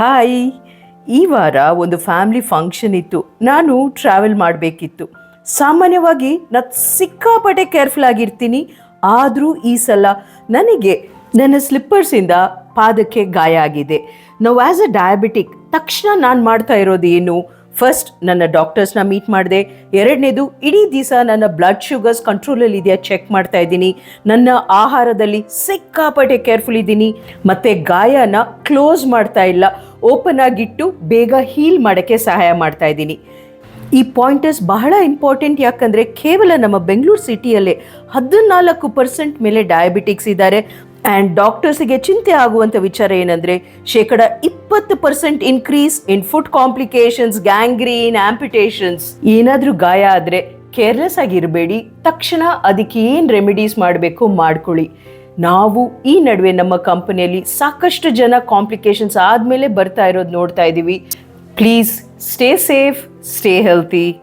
Hi. ಈ ವಾರ ಒಂದು ಫ್ಯಾಮಿಲಿ ಫಂಕ್ಷನ್ ಇತ್ತು. ನಾನು ಟ್ರಾವೆಲ್ ಮಾಡಬೇಕಿತ್ತು. ಸಾಮಾನ್ಯವಾಗಿ ನಾನು ಸಿಕ್ಕಾಪಟ್ಟೆ ಕೇರ್ಫುಲ್ ಆಗಿರ್ತೀನಿ. ಆದರೂ ಈ ಸಲ ನನಗೆ ನನ್ನ ಸ್ಲಿಪ್ಪರ್ಸಿಂದ ಪಾದಕ್ಕೆ ಗಾಯ ಆಗಿದೆ. ನಾವು ಆ್ಯಸ್ ಅ ಡಯಾಬಿಟಿಕ್ ತಕ್ಷಣ ನಾನು ಮಾಡ್ತಾ ಇರೋದು ಏನು ಫಸ್ಟ್ ನನ್ನ ಡಾಕ್ಟರ್ಸ್ನ ಮೀಟ್ ಮಾಡಿದೆ. ಎರಡನೇದು, ಇಡೀ ದಿವಸ ನನ್ನ ಬ್ಲಡ್ ಶುಗರ್ಸ್ ಕಂಟ್ರೋಲಲ್ಲಿ ಇದೆಯಾ ಚೆಕ್ ಮಾಡ್ತಾ ಇದ್ದೀನಿ. ನನ್ನ ಆಹಾರದಲ್ಲಿ ಸಿಕ್ಕಾಪಟ್ಟೆ ಕೇರ್ಫುಲ್ ಇದ್ದೀನಿ. ಮತ್ತು ಗಾಯನ ಕ್ಲೋಸ್ ಮಾಡ್ತಾ ಇಲ್ಲ. ಓಪನ್ ಆಗಿಟ್ಟು ಬೇಗ ಹೀಲ್ ಮಾಡೋಕ್ಕೆ ಸಹಾಯ ಮಾಡ್ತಾ ಇದ್ದೀನಿ. ಈ ಪಾಯಿಂಟರ್ಸ್ ಬಹಳ ಇಂಪಾರ್ಟೆಂಟ್ ಯಾಕಂದರೆ ಕೇವಲ ನಮ್ಮ ಬೆಂಗಳೂರು ಸಿಟಿಯಲ್ಲೇ ಹದಿನಾಲ್ಕು ಪರ್ಸೆಂಟ್ ಮೇಲೆ ಡಯಾಬಿಟಿಕ್ಸ್ ಇದ್ದಾರೆ. ಆ್ಯಂಡ್ ಡಾಕ್ಟರ್ಸಿಗೆ ಚಿಂತೆ ಆಗುವಂಥ ವಿಚಾರ ಏನಂದರೆ ಶೇಕಡ ಇಪ್ಪತ್ತು percent increase in foot complications gangrene amputations ಏನಾದರೂ ಗಾಯ ಆದರೆ ಕೇರ್ಲೆಸ್ ಆಗಿರಬೇಡಿ ತಕ್ಷಣ ಅದಕ್ಕೆ ಏನು ರೆಮಿಡೀಸ್ ಮಾಡಬೇಕು ಮಾಡ್ಕೊಳ್ಳಿ. ನಾವು ಈ ನಡುವೆ ನಮ್ಮ ಕಂಪನಿಯಲ್ಲಿ ಸಾಕಷ್ಟು ಜನ ಕಾಂಪ್ಲಿಕೇಶನ್ಸ್ ಆದಮೇಲೆ ಬರ್ತಾ ಇರೋದು ನೋಡ್ತಾ ಇದ್ದೀವಿ please stay safe stay healthy